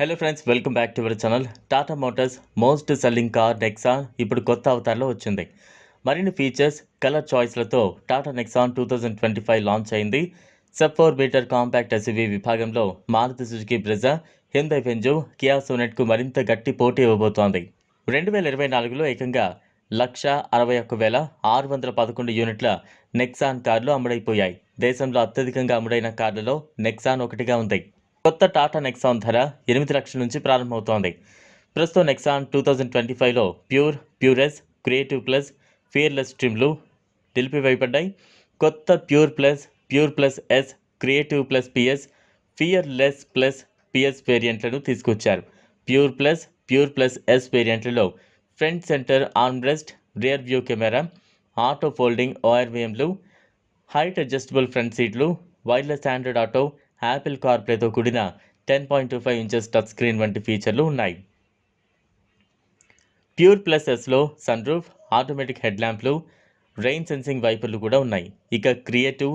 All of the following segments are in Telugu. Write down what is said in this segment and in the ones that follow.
Hello friends welcome back to our channel Tata Motors most selling car Nexon ఇప్పుడు కొత్త అవతారంలో వచ్చింది. మరిన్ని features colour చాయిస్లతో Tata Nexon two thousand twenty five launch అయింది sub four metre compact SUV విభాగంలో మారుతి సుజుకి బ్రెజా హిందై ఫెంజు కియా సోనెట్కు మరింత గట్టి పోటీ ఇవ్వబోతోంది. రెండు వేల ఇరవై నాలుగులో ఏకంగా లక్ష అరవై ఒక్క వేల ఆరు వందల పదకొండు యూనిట్ల నెక్సాన్ కార్లు అమ్ముడైపోయాయి. దేశంలో అత్యధికంగా అమ్ముడైన కార్లలో నెక్సాన్ ఒకటిగా ఉంది. కొత్త టాటా నెక్సాన్ ధర ఎనిమిది లక్షల నుంచి ప్రారంభమవుతోంది. ప్రస్తుతం నెక్సాన్ టూ థౌజండ్ ట్వంటీ ఫైవ్లో pure pure S creative plus fearless ట్రిమ్లు నిలిపివేయబడ్డాయి. కొత్త pure plus pure plus S creative plus PS fearless plus PS వేరియంట్లను తీసుకొచ్చారు. Pure plus pure plus S వేరియంట్లలో front centre armrest rear view camera auto folding ఓఆర్వీఎంలు height adjustable front సీట్లు వైర్లెస్ ఆండ్రాయిడ్ ఆటో యాపిల్ కార్ప్లేతో కూడిన ten point two five inches touch screen వంటి ఫీచర్లు ఉన్నాయి. ప్యూర్ ప్లస్ ఎస్లో సన్ రూఫ్ ఆటోమేటిక్ హెడ్ ల్యాంప్లు రెయిన్ సెన్సింగ్ వైపర్లు కూడా ఉన్నాయి. ఇక creative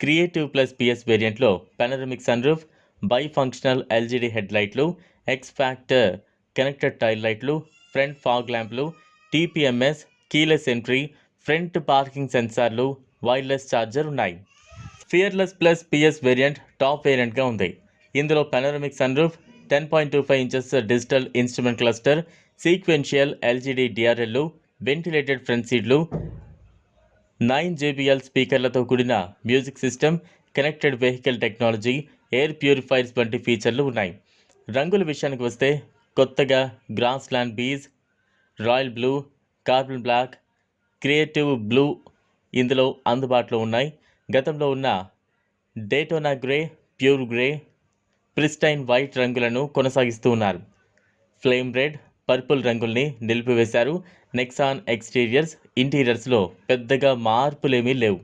creative plus PS వేరియంట్లో panoramic sunroof bifunctional LED head లైట్లు ఎక్స్ ఫ్యాక్టర్ కనెక్టెడ్ టైల్ లైట్లు front fog ల్యాంప్లు TPMS keyless entry front parking సెన్సార్లు వైర్లెస్ ఛార్జర్ ఉన్నాయి. Fearless plus PS variant top వేరియంట్గా ఉంది. ఇందులో panoramic sunroof ten point two five inches digital instrument cluster sequential LED డిఆర్ఎల్లు ventilated front సీట్లు నైన్ జేబిఎల్ స్పీకర్లతో కూడిన music system connected vehicle technology air purifiers వంటి ఫీచర్లు ఉన్నాయి. రంగుల విషయానికి వస్తే కొత్తగా grassland beige royal blue carbon black creative blue ఇందులో అందుబాటులో ఉన్నాయి. గతంలో ఉన్న Daytona grey pure grey pristine white రంగులను కొనసాగిస్తూ ఉన్నారు. ఫ్లేమ్ రెడ్ పర్పుల్ రంగుల్ని నిలిపివేశారు నెక్సాన్ ఎక్స్టీరియర్స్ ఇంటీరియర్స్లో పెద్దగా మార్పులేమీ లేవు.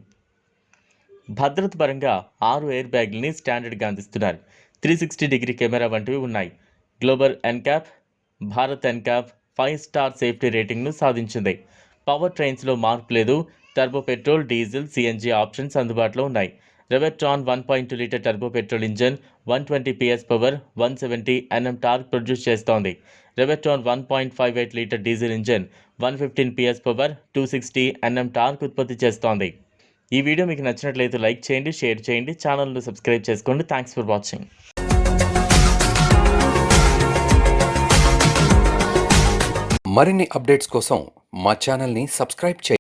భద్రత పరంగా ఆరు ఎయిర్ బ్యాగ్లని స్టాండర్డ్గా అందిస్తున్నారు. త్రీ సిక్స్టీ డిగ్రీ కెమెరా వంటివి ఉన్నాయి. Global NCAP Bharat NCAP five star safety రేటింగ్ను సాధించింది. పవర్ ట్రైన్స్లో మార్పు లేదు. Turbo petrol diesel CNG options అందుబాటులో ఉన్నాయి. Revotron one point two litre turbo petrol engine one twenty PS power one seventy NM torque produce చేస్తోంది. Revotron one point five eight litre diesel engine one fifteen PS power two sixty NM torque ఉత్పత్తి చేస్తోంది. ఈ వీడియో మీకు నచ్చినట్లయితే లైక్ చేయండి షేర్ చేయండి ఛానల్ను సబ్స్క్రైబ్ చేసుకోండి. థ్యాంక్స్ ఫర్ వాచింగ్ మరిన్ని అప్డేట్స్ కోసం మా ఛానల్ని సబ్స్క్రైబ్ చేయండి.